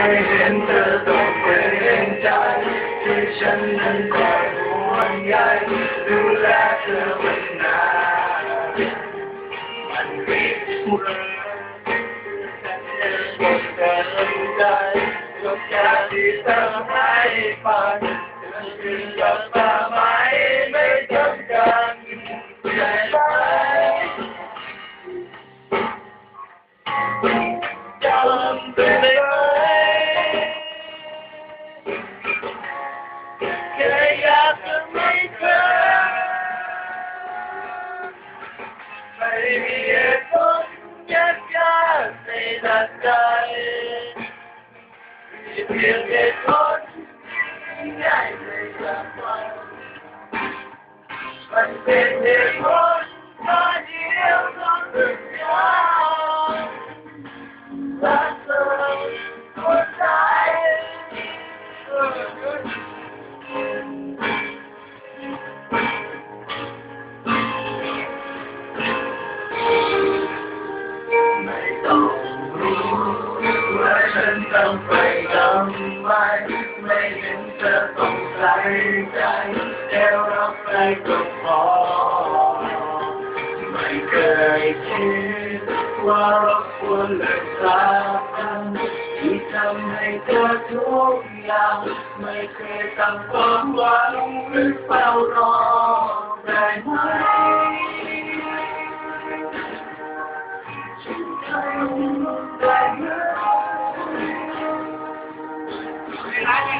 ไม่เห็นเธอต้องเป็นใจที่ฉันนั้นคอยห่วงใยดูแลเธอวันนานมันมีเมื่อฉันยังคงเดินใจทุกอย่างที่เธอให้ไป I've done. If you ต้องไปทำไมไม่เห็นเธอต้องใส่ใจแค่รับไปก็พอ ไม่เคยคิดว่ารบกวนเลิกสาคันที่ทำให้เธอทุกอย่าง ไม่เคยตั้งความหวังหรือเฝ้ารอ